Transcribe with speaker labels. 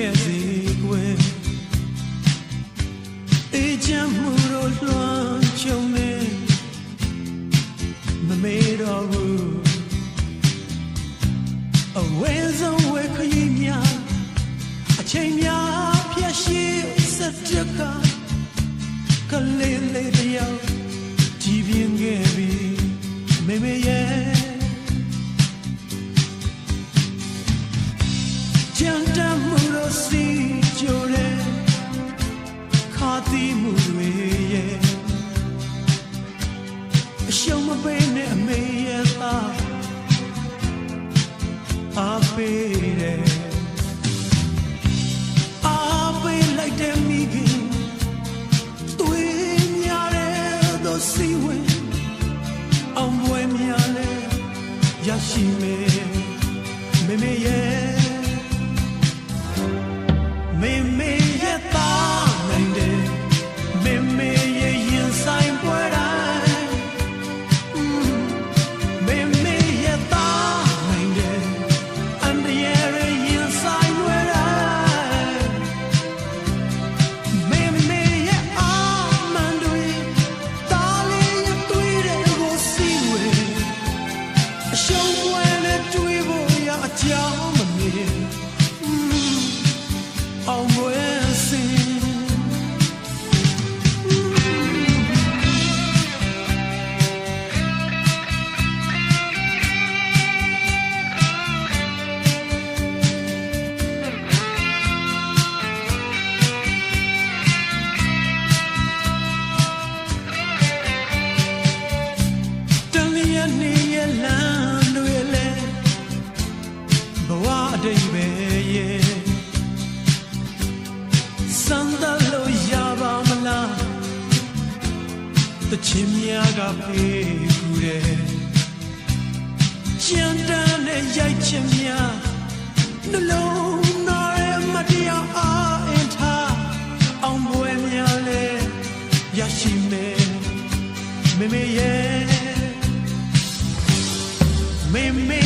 Speaker 1: ခဲ့စေကွယ်အေးချမ်းမှုတို့လွှမ်းခြုံနေမမေ့တော့ဘူးအဝဲဆုံးဝဲခရီးများအချိန်များဖြတ်ရှိစက်တက်ကကလေးလေးတယောက်ကြည်ပြင်းခဲ့ပြီမေမေရဲ့ Young ရှုံးမပေးနဲ့အမေရဲ့သားအားပေးတယ်အားပေးလိုက်တဲ့မိခင်တွေးများတဲ့သောစီဝင်အောင်ပွဲများလဲရရှိမယ်မေမေရဲ့ ရ တချင်များကဖေးကူတယ်ကြံတန်းနဲ့ရိုက်ချင်များနှလုံးသားရဲ့မတရားအားအင်ထားအောင်ပွဲများလဲရရှိမယ်မေမေရဲ့မေမေရဲ့သား